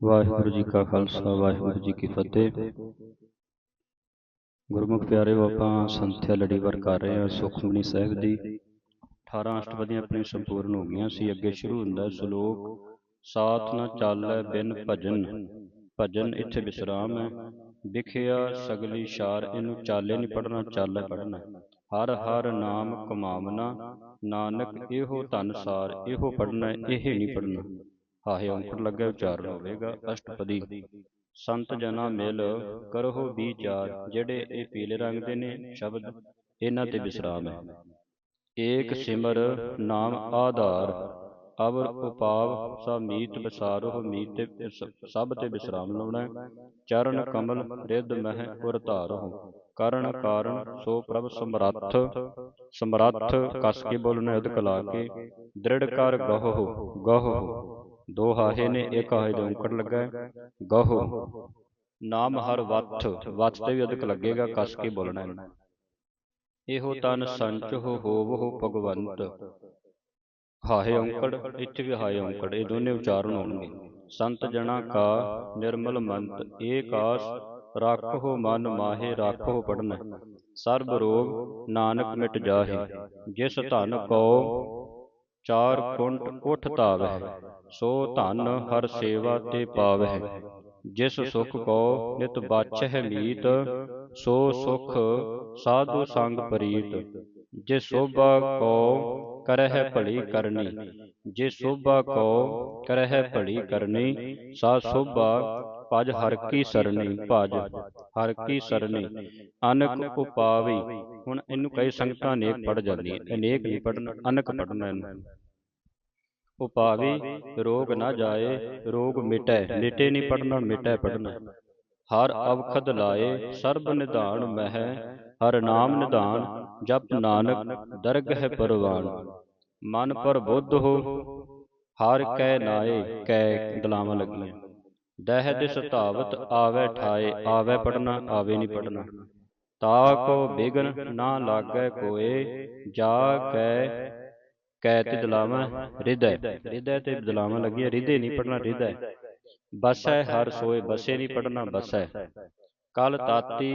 ਵਾਹਿਗੁਰੂ ਜੀ ਕਾ ਖਾਲਸਾ, ਵਾਹਿਗੁਰੂ ਜੀ ਕੀ ਫਤਿਹ। ਗੁਰਮੁਖ ਪਿਆਰਿਓ ਆਪਾਂ ਸੰਥਿਆ ਲੜੀਵਾਰ ਕਰ ਰਹੇ ਹਾਂ ਸੁਖਮਨੀ ਸਾਹਿਬ ਦੀ। 18 ਅਸ਼ਟਪਦੀਆਂ ਆਪਣੀ ਸੰਪੂਰਨ ਹੋ ਗਈਆਂ ਸੀ। ਅੱਗੇ ਸ਼ੁਰੂ ਹੁੰਦਾ ਸ਼ਲੋਕ, ਸਾਥ ਨਾ ਚਾਲੈ ਬਿਨ ਭਜਨ ਭਜਨ ਇੱਥੇ ਵਿਸਰਾਮ ਹੈ। ਵਿਖਿਆ ਸਗਲੀ ਸ਼ਾਰ ਇਹਨੂੰ ਚਾਲੇ ਨਹੀਂ ਪੜਨਾ ਚਾਲੇ ਪੜਨਾ ਹਰ ਹਰ ਨਾਮ ਕਮਾਵਨਾ, ਨਾਨਕ ਇਹੋ ਧਨ ਸਾਰ, ਇਹੋ ਪੜਨਾ ਇਹ ਨਹੀਂ ਪੜਨਾ ਹਾਹੇ ਔਂਕੜ ਲੱਗੇ ਉਚਾਰਨ ਹੋਵੇਗਾ, ਅਸ਼ਟਪਦੀ। ਸੰਤ ਜਨਾ ਮਿਲ ਕਰੋ ਵਿਚਾਰ, ਜਿਹੜੇ ਇਹ ਪੀਲੇ ਰੰਗ ਦੇ ਨੇ, ਸ਼ਬਦ ਇਹਨਾਂ ਤੇ ਵਿਸਰਾਮ ਹੈ। ਏਕ ਸਿਮਰ ਨਾਮ ਆਧਾਰ, ਅਵਰ ਉਪਾਵ ਸਾ ਮੀਤ ਵਿਸਾਰੋ ਮੀਤ ਤੇ ਸਭ ਤੇ ਵਿਸਰਾਮ ਲਾਉਣਾ ਚਰਨ ਕਮਲ ਰਿੱਧ ਮਹਿ ਉਰ ਧਾਰੋ ਕਰਨ ਕਾਰਨ ਸੋ ਪ੍ਰਭ ਸਮਰੱਥ ਸਮਰੱਥ ਕਸ ਕੇ ਬੋਲਣਾ ਉਦਕ ਲਾ ਕੇ, ਦ੍ਰਿੜ ਕਰ ਗਹੋ ਗਹੋ। ਦੋ ਹਾਹੇ ਨੇ ਇੱਕ ਹਾਹੇ ਦੇ ਔਂਕੜ ਲੱਗਾ ਹੈ। ਗਹੋ। ਨਾਮ ਹਰ ਵੱਥ ਵੱਥ ਤੇ ਵੀ ਉਦਕ ਲੱਗੇਗਾ ਕਸ ਕੇ ਬੋਲਣਾ ਹੈ। ਇਹੋ ਤਨ ਸੰਚ ਹੋ ਹੋਵੋ ਭਗਵੰਤ। ਹਾਹੇ ਔਂਕੜ ਇੱਥੇ ਵੀ ਹਾਹੇ ਔਂਕੜ ਇਹ ਦੋਨੇ ਉਚਾਰਨ ਹੋਣਗੇ। ਸੰਤ ਜਣਾ ਕਾ ਨਿਰਮਲ ਮੰਤ ਏਕਾਸ ਰੱਖੋ ਮਨ ਮਾਹੇ ਰੱਖੋ ਪੜਨ ਸਰਬ ਰੋਗ ਨਾਨਕ ਮਿਟ ਜਾਹੇ। ਜਿਸ ਧਨ ਕੋ ਚਾਰ ਕੁੰਟ ਉਠ ਧਾਵਹਿ ਸੋ ਧਨ ਹਰ ਸੇਵਾ ਤੇ ਪਾਵਹਿ ਜਿਸ ਸੁਖ ਕੋ ਨਿਤ ਬਾਛਹਿ ਮੀਤ ਸੋ ਸੁਖ ਸਾਧੂ ਸੰਗ ਪ੍ਰੀਤ। ਜੇ ਸੋਭਾ ਕੋ ਕਰਹਿ ਭਲੀ ਕਰਨੀ। ਜੇ ਸੋਭਾ ਕੋ ਕਰਹਿ ਭਲੀ ਕਰਨੀ ਸਾ ਸੋਭਾ ਭਜ ਹਰ ਕੀ ਸਰਣੀ ਭਜ ਹਰ ਕੀ ਸਰਣੀ ਅਨਕ ਉਪਾਵੀ। ਹੁਣ ਇਹਨੂੰ ਕਈ ਸੰਗਤਾਂ ਅਨੇਕ ਪੜ ਜਾਂਦੀਆਂ ਅਨੇਕ ਨਹੀਂ ਪੜਨਾ ਅਨਕ ਪੜਨਾ ਇਹਨੂੰ ਉਪਾਵੀ ਰੋਗ ਨਾ ਜਾਏ ਰੋਗ ਮਿਟੈ ਮਿਟੇ ਨਹੀਂ ਪੜਨਾ ਮਿਟੈ ਪੜਨਾ ਹਰ ਅਵਖਦ ਲਾਏ ਸਰਬ ਨਿਧਾਨ ਮਹਿ ਹਰ ਨਾਮ ਨਿਧਾਨ ਜਪ ਨਾਨਕ ਦਰਗਹਿ ਪਰਵਾਨ। ਮਨ ਪਰ ਬੁੱਧ ਹੋ ਹਰ ਕੈ ਨਾਏ ਕੈ ਦਲਾਵਾਂ ਲੱਗੀਆਂ। ਦਹਿ ਦਿਸ ਧਾਵਤ ਆਵੇ ਠਾਏ ਆਵੇ ਪੜਨਾ ਆਵੇ ਨਹੀਂ ਪੜਨਾ ਤਾ ਕੋ ਬਿਗਨ ਨਾ ਲਾਗੈ ਕੋਏ ਜਾ ਕੈ ਕੈ ਤੇ ਦਲਾਵਾਂ ਹਿਰਦੈ ਹਿਰਦੈ ਤੇ ਦਲਾਵਾਂ ਲੱਗੀਆਂ ਹਿਰਦੇ ਨਹੀਂ ਪੜਨਾ ਹਿਰਦੈ ਬਸੈ ਹਰ ਸੋਏ ਬਸੇ ਨਹੀਂ ਪੜਨਾ ਬਸੈ। ਕਲ ਤਾਤੀ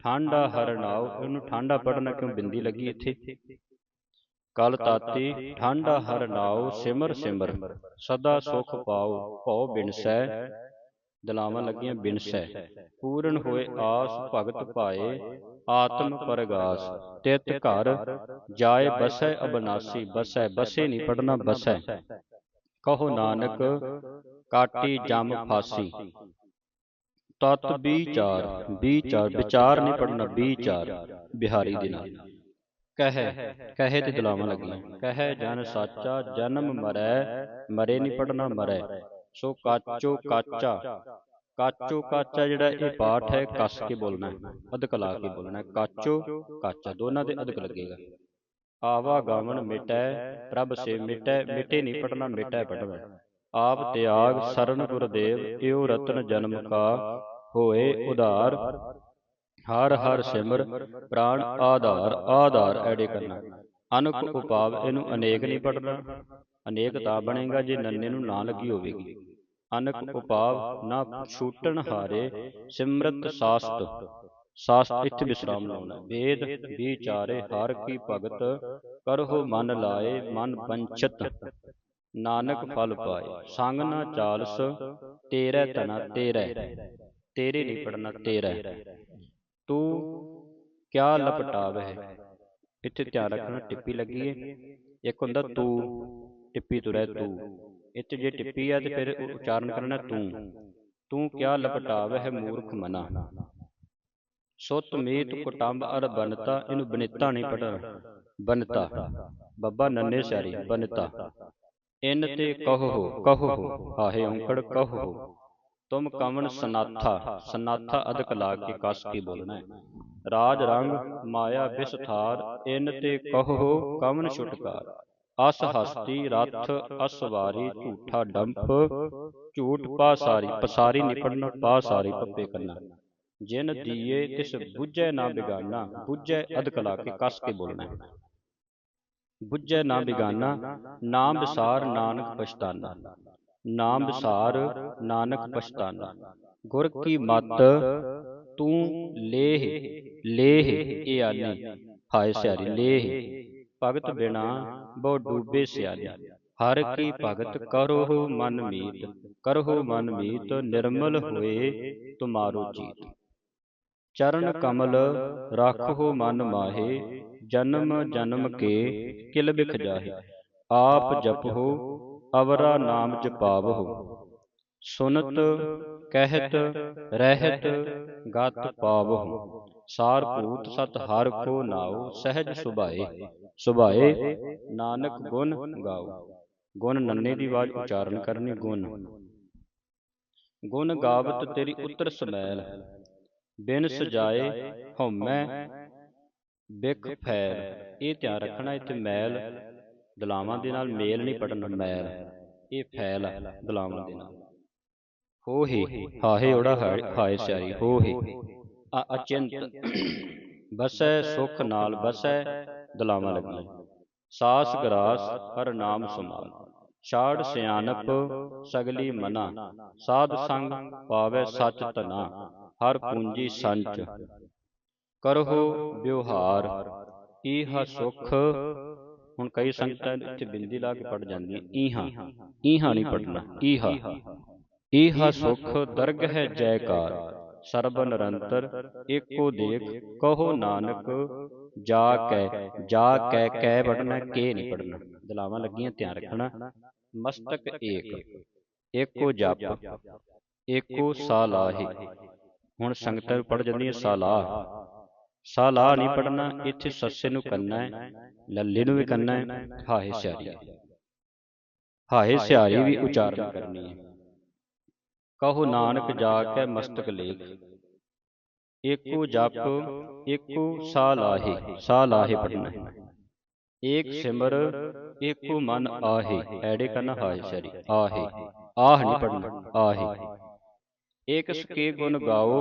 ਠਾਂਡਾ ਹਰਨਾਉ ਇਹਨੂੰ ਠਾਂਡਾ ਪੜਨਾ ਕਿਉਂ ਬਿੰਦੀ ਲੱਗੀ ਇੱਥੇ? ਕਲ ਤਾਤੀ ਠਾਂਡਾ ਹਰਨਾਉ ਸਿਮਰ ਸਿਮਰ ਸਦਾ ਸੁਖ ਪਾਉ ਭਉ ਬਿਨਸੈ। ਦਲਾਵਾਂ ਲੱਗੀਆਂ ਬਿਨਸੈ ਪੂਰਨ ਹੋਏ ਆਸ ਭਗਤ ਪਾਏ ਆਤਮ ਪਰਗਾਸ। ਤਿਤ ਘਰ ਜਾਏ ਬਸੈ ਅਬਨਾਸੀ ਬਸੈ ਬਸੇ ਨਹੀਂ ਪੜਨਾ ਬਸੈ। ਕਹੋ ਨਾਨਕ ਕਾਟੀ ਜਮ ਫਾਸੀ। ਤਤ ਵਿਚਾਰ ਵਿਚਾਰ ਵਿਚਾਰ ਨਹੀਂ ਪੜਨਾ ਵਿਚਾਰ ਬਿਹਾਰੀ ਦੇ ਨਾਲ। ਕਹੈ ਕਹੇ ਤੇ ਦਲਾਵਾਂ ਲੱਗੀਆਂ। ਕਹੈ ਜਨ ਸਾਚਾ ਜਨਮ ਮਰੈ ਮਰੇ ਨਹੀਂ ਪੜਨਾ ਮਰੈ। ਸੋ ਕਾਚੋ ਕਾਚਾ ਕਾਚੋ ਕਾਚਾ ਜਿਹੜਾ ਇਹ ਪਾਠ ਹੈ, ਕੱਸ ਕੇ ਬੋਲਣਾ ਹੈ ਅਧਕ ਲਾ ਕੇ ਬੋਲਣਾ ਹੈ। ਕਾਚੋ ਕਾਚਾ, ਦੋਨਾਂ ਤੇ ਅਧਕ ਲੱਗੇਗਾ। ਆਵਾ ਗਾਵਨ ਮਿਟੈ, ਪ੍ਰਭ ਸੇ ਮਿਟੈ ਮਿਟੇ ਨਹੀਂ ਪੜਨਾ ਮਿਟੈ ਪੜਨਾ ਆਪ ਤਿਆਗ ਸਰਨ ਗੁਰਦੇਵ ਏਉ ਰਤਨ ਜਨਮ ਕਾ, ਹੋਏ ਉਧਾਰ। ਹਰ ਹਰ ਸਿਮਰ, ਪ੍ਰਾਣ ਆਧਾਰ ਆਧਾਰ ਐਡੇ ਕਰਨਾ। ਅਨੁਕ ਉਪਾਵ, ਇਹਨੂੰ ਅਨੇਕ ਨਹੀਂ ਪੜਨਾ ਅਨੇਕ ਤਾਂ ਬਣੇਗਾ ਜੇ ਨੰਨੇ ਨੂੰ ਨਾ ਲੱਗੀ ਹੋਵੇਗੀ। ਅਨਕ ਉਪਾਵ ਨਾ ਛੂਟਣ ਹਾਰੇ ਸਿਮਰਤ ਸਾਸਤ। ਸਾਸਤ। ਇੱਥੇ ਵਿਸਰਾਮ ਲਾਉਣਾ। ਵੇਦ ਵਿਚਾਰੇ ਹਰ ਕੀ ਭਗਤ ਕਰਹੁ ਮਨ ਲਾਏ ਮਨ ਪੰਚਤ। ਨਾਨਕ ਫਲ ਪਾਏ। ਸੰਗ ਨਾ ਚਾਲਸ ਤੇਰੇ ਤਨਾ ਤੇਰੇ। ਤੇਰੇ। ਨਹੀਂ ਪੜਨਾ ਤੇਰੇ। ਤੂੰ ਕਿਆ ਲਪਟਾਵਹਿ? ਇੱਥੇ ਧਿਆਨ ਰੱਖਣਾ ਟਿੱਪੀ ਲੱਗੀ ਏ। ਇੱਕ ਹੁੰਦਾ ਤੂੰ। ਟਿੱਪੀ ਤੁਰੈ ਤੂੰ। ਇੱਥੇ ਜੇ ਟਿੱਪੀ ਆ ਤੇ ਫਿਰ ਉਚਾਰਨ ਕਰਨਾ ਤੂੰ। ਤੂੰ। ਕਿਆ ਲਪਟਾਵਹਿ ਮੂਰਖ ਮਨਾ। ਸੁਤ ਮੀਤ ਕੁਟੰਬ ਅਰ ਬਨਤਾ ਇਹਨੂੰ ਬਨਿਤਾ ਨਹੀਂ ਪੜਨਾ ਬਨਤਾ ਬੱਬਾ ਨੰਨੇ ਸਿਆਰੀ ਬਨਤਾ ਇਨ ਤੇ ਕਹੋ ਕਹੋ ਹਾਹੇ ਔਂਕੜ ਕਹੋ। ਤੁਮ ਕਵਨ ਸਨਾਥਾ ਸਨਾਥਾ ਅਧਕ ਲਾ ਕੇ ਕਸ ਕੇ ਬੋਲਣਾ। ਹੈ ਰਾਜ ਰੰਗ ਮਾਇਆ ਵਿਸਥਾਰ ਇਨ ਤੇ ਕਹੋ ਕਵਨ ਛੁਟਕਾਰ। ਅਸ ਹਸਤੀ ਰਥ ਅਸਵਾਰੀ ਝੂਠਾ ਡੰਪ ਝੂਠ ਪਾਸਾਰੀ ਪਸਾਰੀ ਨਿਪੜਨਾ ਪਾਸਾਰੀ ਪੱਪੇ ਕਰਨਾ ਜਿਨ ਦੀਏ ਤਿਸ ਬੁੱਝੈ ਨਾ ਬਿਗਾਨਾ ਬੁੱਝੈ ਅਧਕ ਲਾ ਕੇ ਕਸ ਕੇ ਬੋਲਣਾ ਹੈ ਬੁੱਝੈ ਨਾ ਬਿਗਾਨਾ ਨਾਮ ਵਿਸਾਰ ਨਾਨਕ ਪਛਤਾਨਾ ਨਾਮ ਵਿਸਾਰ ਨਾਨਕ ਪਛਤਾਨਾ ਗੁਰ ਕੀ ਮਤ ਤੂੰ ਲੇਹ ਲੇਹ ਇਹ ਆਨੀ ਹਾਏ ਸਿਆਰੀ ਲੇਹ ਭਗਤ ਬਿਨਾ ਬਹੁ ਡੂਬੇ ਸਿਆਰੀ ਹਰ ਕੀ ਭਗਤ ਕਰੋ ਮਨ ਮੀਤ ਕਰੋ ਮਨ ਮੀਤ ਨਿਰਮਲ ਹੋਏ ਤੁਮਾਰੋ ਜੀਤ। ਚਰਨ ਕਮਲ ਰੱਖੋ ਮਨ ਮਾਹੇ ਜਨਮ ਜਨਮ ਕੇ ਕਿਲ ਬਿਖ ਜਾਹੇ। ਆਪ ਜਪੋ ਅਵਰਾ ਨਾਮ ਜਪਾਵਹੁ ਸੁਨਤ ਕਹਿਤ ਰਹਿਤ ਗਤ ਪਾਵਹੁ ਸਾਰ ਭੂਤ ਸਤ ਹਰ ਕੋ ਨਾਉ ਸਹਿਜ ਸੁਭਾਏ। ਸੁਭਾਏ। ਨਾਨਕ ਗੁਣ ਗਾਓ। ਗੁਣ ਨੰਨੇ ਦੀ ਆਵਾਜ਼ ਉਚਾਰਨ ਕਰਨੀ ਗੁਣ। ਗੁਣ। ਗਾਵਤ ਤੇਰੀ ਉਤਰ ਸਮੈਲ। ਬਿਨ ਸਜਾਏ ਹਉਮੈ ਬਿਖ ਫੈਲ ਇਹ ਧਿਆਨ ਰੱਖਣਾ ਇੱਥੇ ਮੈਲ। ਦਲਾਵਾਂ ਦੇ ਨਾਲ ਮੇਲ ਨਹੀਂ ਪੜਨਾ ਮੈਲ ਇਹ ਫੈਲ ਦਲਾਵਾਂ ਦੇ ਨਾਲ। ਹੋ ਹੀ ਹਾਹੇ ਓੜਾ ਹਾਏ ਸਿਆਰੀ ਹੋ ਅਚਿੰਤ ਬਸੈ ਸੁਖ ਨਾਲ ਬਸੈ ਦਲਾਵਾਂ ਲੱਗੀਆਂ। ਸਾਸ ਗਰਾਸ ਹਰ ਨਾਮ ਸਮਾਨ ਛਾੜ ਸਿਆਣਪ ਸਗਲੀ ਮਨਾ। ਸਾਧ ਸੰਗ ਪਾਵੇ ਸਚ ਤਨਾ ਹਰ ਪੂੰਜੀ ਸੰਚ। ਕਰਹੁ ਵਿਵਹਾਰ। ਈਹ ਸੁਖ। ਹੁਣ ਕਈ ਸੰਗਤਾਂ ਇੱਥੇ ਬਿੰਦੀ ਲਾ ਕੇ ਪੜ ਜਾਂਦੀਆਂ। ਈਹਾ। ਈਹਾ। ਨਹੀਂ ਪੜਨਾ। ਈਹਾ। ਈਹਾ। ਸੁਖ ਦਰਗ ਹੈ ਜੈਕਾਰ। ਸਰਬ ਨਿਰੰਤਰ ਏਕੋ ਦੇਖ ਕਹੋ ਨਾਨਕ, ਜਾ ਕੈ ਜਾ ਕੈ ਕੈ ਪੜਨਾ ਕੇ ਨਹੀਂ ਪੜਨਾ ਦਲਾਵਾਂ ਲੱਗੀਆਂ, ਧਿਆਨ ਰੱਖਣਾ। ਮਸਤਕ ਏਕ, ਏਕੋ ਜਪ, ਏਕੋ ਸਾਲਾਹੀ। ਹੁਣ ਸੰਗਤਾਂ ਨੂੰ ਪੜ ਜਾਂਦੀਆਂ, ਸਾਲਾਹ। ਸਾਲਾਹ ਨਹੀਂ ਪੜਨਾ ਇੱਥੇ ਸੱਸੇ ਨੂੰ ਕੰਨਾ ਹੈ, ਲੱਲੇ ਨੂੰ ਵੀ ਕੰਨਾ ਹੈ, ਹਾਏ ਸਿਆਰੀ ਹਾਏ ਸਿਆਰੀ ਵੀ ਉਚਾਰਨ ਕਰਨੀ ਹੈ। ਕਹੋ ਨਾਨਕ ਜਾ ਕੇ ਮਸਤਕ ਲੇਖ। ਏਕੋ ਜਪ ਏਕੋ ਸਾਲਾਹੇ ਸਾਲਾਹੇ ਪੜਨਾ ਏਕ ਸਿਮਰ ਏਕੋ ਮਨ ਆਹੇ ਐੜੇ ਕਰਨਾ ਹਾਏ ਸਿਆਰੀ ਆਹੇ ਆਹ ਨਹੀਂ ਪੜਨਾ ਆਹੇ ਏਕ ਸਕੇ ਗੁਣ ਗਾਓ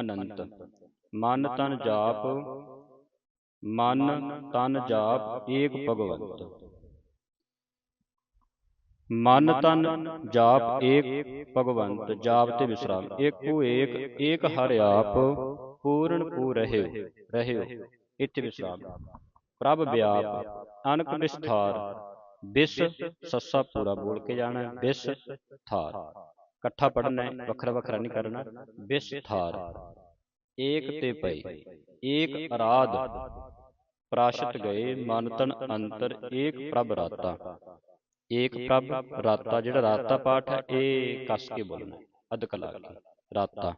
ਅਨੰਤ। ਮਨ ਤਨ ਜਾਪ ਮਨ ਤਨ ਜਾਪ ਏਕ ਭਗਵੰਤ। ਮਨ ਤਨ ਜਾਪ ਏਕ ਭਗਵੰਤ ਜਾਪ ਤੇ ਵਿਸਰਾਮ। ਏਕੋ ਏਕ ਏਕ ਹਰਿ ਆਪ ਪੂਰਨ ਪੂ ਰਹਿਓ ਰਹਿਓ ਇੱਥੇ ਵਿਸਰਾਮ। ਪ੍ਰਭ ਵਿਆਪ ਅਨਕ ਵਿਸਥਾਰ ਬਿਸ ਸੱਸਾ ਪੂਰਾ ਬੋਲ ਕੇ ਜਾਣਾ ਬਿਸ ਥਾਰ। ਇਕੱਠਾ ਪੜਨਾ ਹੈ ਵੱਖਰਾ ਵੱਖਰਾ ਨਹੀਂ ਕਰਨਾ ਬਿਸ ਥਾਰ। ਏਕ ਤੇ ਪਈ ਏਕ ਅਰਾਧ। ਪ੍ਰਾਸ਼ਤ ਗਏ ਮਨ ਤਨ ਅੰਤਰ ਏਕ ਪ੍ਰਭ ਰਾਤਾ। ਏਕ ਪ੍ਰਭ ਰਾਤਾ ਜਿਹੜਾ ਰਾਤਾ ਪਾਠ ਹੈ ਇਹ ਕੱਸ ਕੇ ਬੋਲਣਾ ਅਧਿਕ ਲਾ ਕੇ ਰਾਤਾ।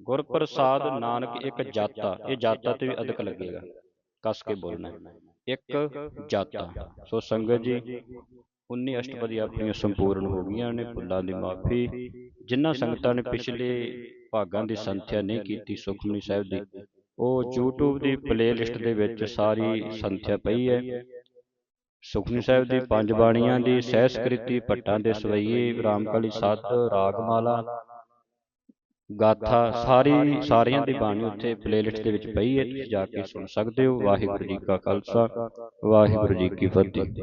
ਗੁਰ ਪ੍ਰਸਾਦ ਨਾਨਕ ਇੱਕ ਜਾਤਾ ਇਹ ਜਾਤਾ ਤੇ ਵੀ ਅਧਿਕ ਲੱਗੇਗਾ। ਕੱਸ ਕੇ ਬੋਲਣਾ ਇੱਕ ਜਾਤਾ। ਸੋ ਸੰਗਤ ਜੀ 19 ਅਸ਼ਟਪਦੀ ਆਪਣੀਆਂ ਸੰਪੂਰਨ ਹੋ ਗਈਆਂ ਨੇ ਭੁੱਲਾਂ ਦੀ ਮਾਫੀ। ਜਿਨ੍ਹਾਂ ਸੰਗਤਾਂ ਨੇ ਪਿਛਲੇ ਭਾਗਾਂ ਦੀ ਸੰਥਿਆ ਨਹੀਂ ਕੀਤੀ ਸੁਖਮਨੀ ਸਾਹਿਬ ਦੀ ਉਹ YouTube ਦੀ ਪਲੇਲਿਸਟ ਦੇ ਵਿੱਚ ਸਾਰੀ ਸੰਥਿਆ ਪਈ ਹੈ। ਸੁਖਮਨੀ ਸਾਹਿਬ ਦੀ ਪੰਜ ਬਾਣੀਆਂ ਦੀ ਸਹਿਸਕ੍ਰਿਤੀ ਭੱਟਾਂ ਦੇ ਸਵਈਏ ਰਾਮਕਲੀ ਸੱਤ ਰਾਗਮਾਲਾ ਗਾਥਾ ਸਾਰੀ ਸਾਰਿਆਂ ਦੀ ਬਾਣੀ ਉੱਥੇ ਪਲੇਲਿਸਟ ਦੇ ਵਿੱਚ ਪਈ ਹੈ ਤੁਸੀਂ ਜਾ ਕੇ ਸੁਣ ਸਕਦੇ ਹੋ। ਵਾਹਿਗੁਰੂ ਜੀ ਕਾ ਖਾਲਸਾ ਵਾਹਿਗੁਰੂ ਜੀ ਕੀ ਫਤਿਹ।